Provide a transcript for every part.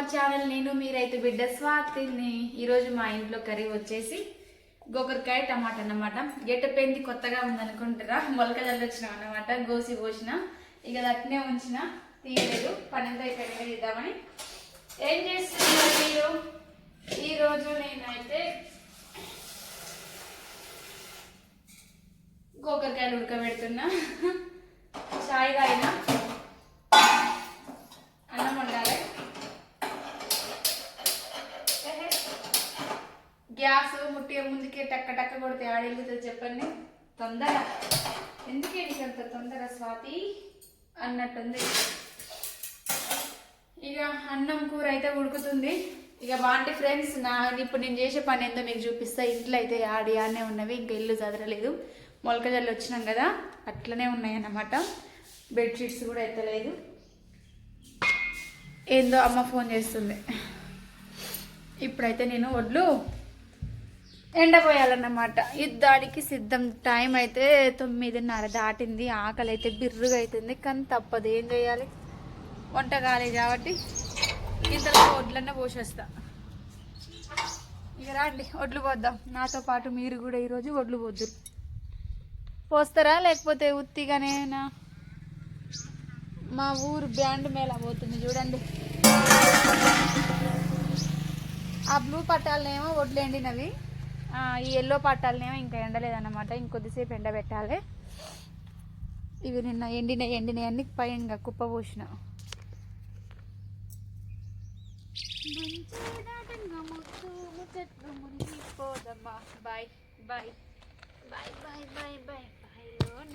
Our channel నేను మీరైతే బిడ్డ స్వాతిని. ఈరోజు మా ఇంట్లో కర్రీ వచ్చేసి గోకరకాయ టమాటా అన్నమాట. గెట్టపోయింది కొత్తగా ఉందనుకుంటారా? మొలక చల్లొచ్చినాం అన్నమాట. గోసి పోసిన. ఇక అట్నే ఉంచిన. తీయలేదు. పన్నెండు అయిపోయిన ఇద్దామని. ఏం చేస్తున్నారు మీరు? ఈరోజు నేనైతే గోకరకాయలు ఉడకబెడుతున్నా. చాయ్ తాగినా. గ్యాస్ ముట్టే ముందుకే టక్క టక్క కొడితే ఆడెలుగుతుంది చెప్పండి? తొందర. ఎందుకే నీకు అంత తొందర స్వాతి? అన్నట్టుంది. ఇక అన్నం కూర అయితే ఉడుకుతుంది. ఇక బాగుంటే ఫ్రెండ్స్ నా ఇప్పుడు నేను చేసే పని ఏందో మీకు చూపిస్తా. ఇంట్లో అయితే ఆడి ఆడనే ఉన్నవి ఇంకా ఇల్లు చదరలేదు. మొలకజల్లు వచ్చినాం కదా అట్లనే ఉన్నాయి అన్నమాట బెడ్షీట్స్ కూడా ఎత్తలేదు. ఏందో అమ్మ ఫోన్ చేస్తుంది. ఇప్పుడైతే నేను వడ్లు ఎండపోయాలన్నమాట యుద్ధానికి సిద్ధం. టైం అయితే తొమ్మిదిన్నర దాటింది. ఆకలి అయితే బిర్రుగా అవుతుంది కానీ తప్పదు. ఏం చేయాలి? వంట కాలేదు కాబట్టి ఇంతలో వడ్లన్న పోసేస్తా. ఇక రండి. వడ్లు పోద్దాం. నాతో పాటు మీరు కూడా ఈరోజు వడ్లు పోద్దురు. పోస్తారా? లేకపోతే ఉత్తిగానేనా? మా ఊరు బ్యాండ్ మేళ పోతుంది. చూడండి. ఆ బ్లూ పట్టాలనేమో వడ్లు ఎండినవి ఈ ఎల్లో పట్టాలనేమో ఇంకా ఎండలేదన్నమాట. ఇంకొద్దిసేపు ఎండబెట్టాలి. ఇవి నిన్న ఎండిన ఎండిన అన్ని పైన కుప్ప పోసిన. బాయ్ బాయ్. బాయ్ బాయ్ బాయ్ బాయ్. బాయ్లోనే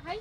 కప్ప హై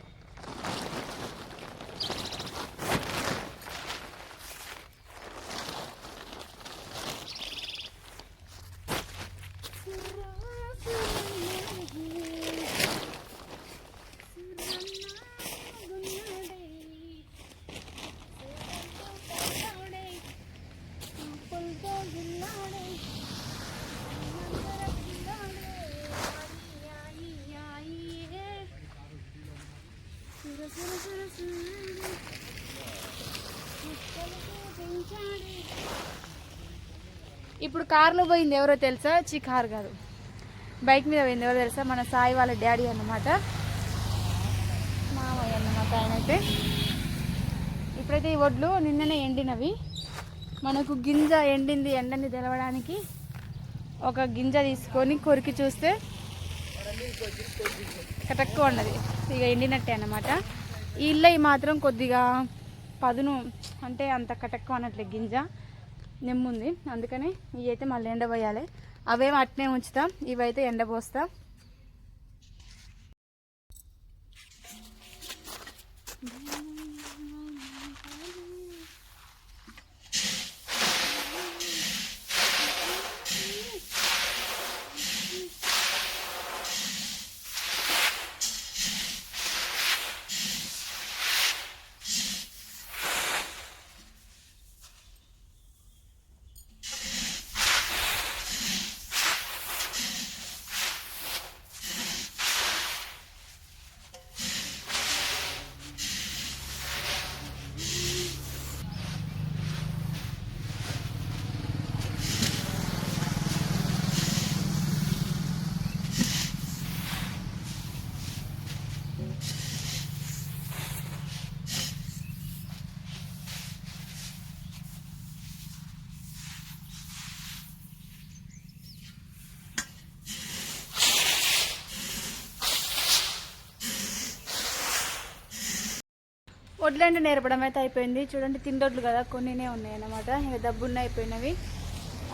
ఇప్పుడు కార్లో పోయింది ఎవరో తెలుసా? చి గారు కాదు. బైక్ మీద పోయింది ఎవరో తెలుసా? మన సాయి వాళ్ళ డాడీ అన్నమాట. మామయ్య అన్నమాట ఆయన అయితే ఇప్పుడైతే ఈ వడ్లు నిన్ననే ఎండినవి. మనకు గింజ ఎండింది ఎండని తెలవడానికి ఒక గింజ తీసుకొని కొరికి చూస్తే కటక్కు ఉన్నది. ఇక ఎండినట్టే అన్నమాట. ఈ ఇల్లయి మాత్రం కొద్దిగా పదును అంటే అంత కటక్కు అన్నట్లే గింజ నెమ్ముంది. అందుకని ఇవి అయితే మళ్ళీ ఎండబోయాలి. అవేం అట్నే ఉంచుతాం ఇవైతే ఎండబోస్తాం. వడ్లంటే నేర్పడం అయితే అయిపోయింది. చూడండి తిండొడ్లు కదా కొన్నినే ఉన్నాయి అన్నమాట ఇక దబ్బున్న అయిపోయినవి.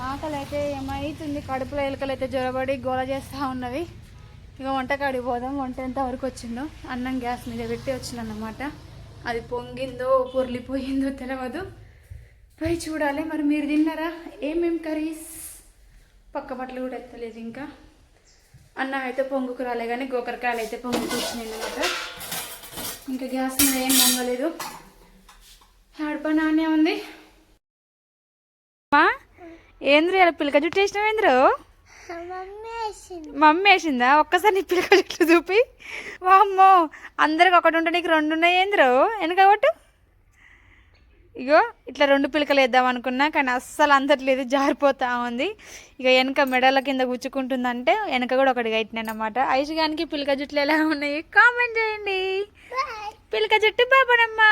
ఆకలి అయితే ఏమైతుంది? కడుపులో ఎలుకలు అయితే జ్వరబడి గోల చేస్తూ ఉన్నవి. ఇక వంటకాడికి పోదాం. వంట ఎంత వరకు వచ్చిందో? అన్నం గ్యాస్ మీద పెట్టి వచ్చిందన్నమాట. అది పొంగిందో పొర్లిపోయిందో తెలియదు పోయి చూడాలి. మరి మీరు తిన్నారా? ఏమేం కర్రీస్? పక్క బట్టలు కూడా ఎత్తలేదు ఇంకా. అన్నం అయితే పొంగుకు రాలే కానీ గోకరకాయలు అయితే పొంగుకు వచ్చినాయి అన్నమాట ఇంకా గ్యాస్ మీద ఏం పొంగలేదు ఆడప నాణ్యం ఉంది. అమ్మా ఏంద్రు ఇలా పిల్లక జుట్టు వేసినావు ఏంద్రు? మమ్మీ వేసిందా. ఒక్కసారి నీ పిల్లక జుట్లు చూపి. వామ్మో అందరికి ఒకటి ఉంటే నీకు రెండు ఉన్నాయి ఏంద్రు? వెనక కొట్టు ఇగో ఇట్లా రెండు పిలకలు వేద్దాం అనుకున్నా కానీ అస్సలు అందట్లేదు జారిపోతా ఉంది. ఇక వెనక మెడల కింద గుచ్చుకుంటుందంటే వెనక కూడా ఒకటి కట్టినాను అనమాట ఐషుగానికి పిలక జుట్లు ఎలా ఉన్నాయి? కామెంట్ చేయండి. పిలక జుట్టు బాబనమ్మా.